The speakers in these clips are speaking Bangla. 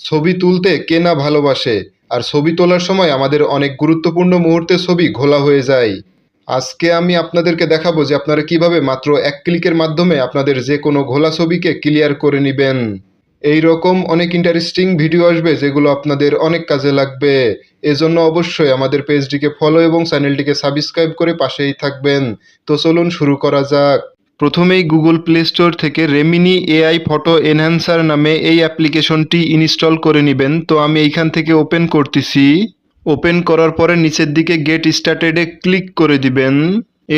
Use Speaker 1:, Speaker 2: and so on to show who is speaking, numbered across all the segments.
Speaker 1: ছবি তুলতে কে না ভালোবাসে, আর ছবি তোলার সময় আমাদের অনেক গুরুত্বপূর্ণ মুহূর্তে ছবি ঘোলা হয়ে যায়। আজকে আমি আপনাদেরকে দেখাবো যে আপনারা কীভাবে মাত্র এক ক্লিকের মাধ্যমে আপনাদের যে কোনো ঘোলা ছবিকে ক্লিয়ার করে নেবেন। এই রকম অনেক ইন্টারেস্টিং ভিডিও আসবে যেগুলো আপনাদের অনেক কাজে লাগবে। এজন্য অবশ্যই আমাদের পেজটিকে ফলো এবং চ্যানেলটিকে সাবস্ক্রাইব করে পাশেই থাকবেন। তো চলুন শুরু করা যাক। প্রথমেই গুগল প্লে স্টোর থেকে রেমিনি এআই ফটো এনহ্যান্সার নামে এই অ্যাপ্লিকেশনটি ইনস্টল করে নেবেন। তো আমি এইখান থেকে ওপেন করতেছি। ওপেন করার পরে নিচের দিকে গেট স্টার্টেডে ক্লিক করে দিবেন।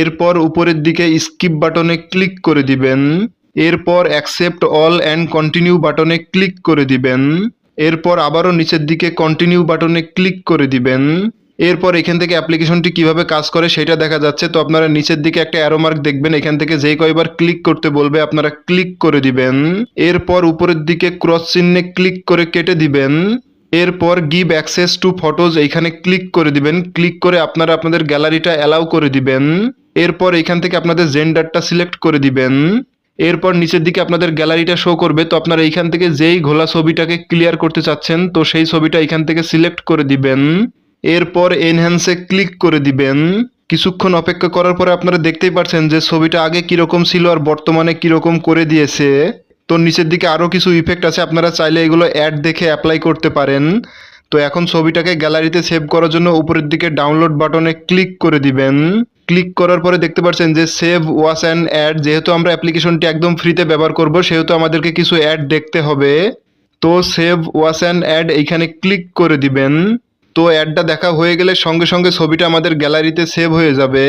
Speaker 1: এরপর উপরের দিকে স্কিপ বাটনে ক্লিক করে দিবেন। এরপর অ্যাকসেপ্ট অল অ্যান্ড কন্টিনিউ বাটনে ক্লিক করে দিবেন। এরপর আবারও নিচের দিকে কন্টিনিউ বাটনে ক্লিক করে দিবেন। এরপর এখান থেকে অ্যাপ্লিকেশনটি কীভাবে কাজ করে সেটা দেখা যাচ্ছে। তো আপনারা নিচের দিকে একটা অ্যারো মার্ক দেখবেন, এখান থেকে যেই কয়বার ক্লিক করতে বলবে, আপনারা ক্লিক করে দিবেন। এরপর উপরের দিকে ক্রস চিহ্নে ক্লিক করে কেটে দিবেন। এরপর গিভ অ্যাক্সেস টু ফটোজ এইখানে ক্লিক করে দিবেন। ক্লিক করে আপনারা আপনাদের গ্যালারিটা অ্যালাউ করে দিবেন। এরপর এখান থেকে আপনাদের জেন্ডারটা সিলেক্ট করে দিবেন। এরপর নিচের দিকে আপনাদের গ্যালারিটা শো করবে। তো আপনারা এইখান থেকে যেই ঘোলা ছবিটাকে ক্লিয়ার করতে চাচ্ছেন, তো সেই ছবিটা এখান থেকে সিলেক্ট করে দিবেন। এরপর এনহ্যান্সে ক্লিক করে দিবেন। কিছুক্ষণ অপেক্ষা করার পরে আপনারা দেখতেই পাচ্ছেন যে ছবিটা আগে কীরকম ছিল আর বর্তমানে কীরকম করে দিয়েছে। তো নিচের দিকে আরও কিছু ইফেক্ট আছে, আপনারা চাইলে এগুলো অ্যাড দেখে অ্যাপ্লাই করতে পারেন। তো এখন ছবিটাকে গ্যালারিতে সেভ করার জন্য উপরের দিকে ডাউনলোড বাটনে ক্লিক করে দিবেন। ক্লিক করার পরে দেখতে পাচ্ছেন যে সেভ ওয়াশ অ্যান্ড অ্যাড যেহেতু আমরা অ্যাপ্লিকেশনটি একদম ফ্রিতে ব্যবহার করব, সেহেতু আমাদেরকে কিছু অ্যাড দেখতে হবে। তো সেভ ওয়াশ অ্যান্ড অ্যাড এইখানে ক্লিক করে দিবেন। তো অ্যাডটা দেখা হয়ে গেলে সঙ্গে সঙ্গে ছবিটা আমাদের গ্যালারিতে সেভ হয়ে যাবে।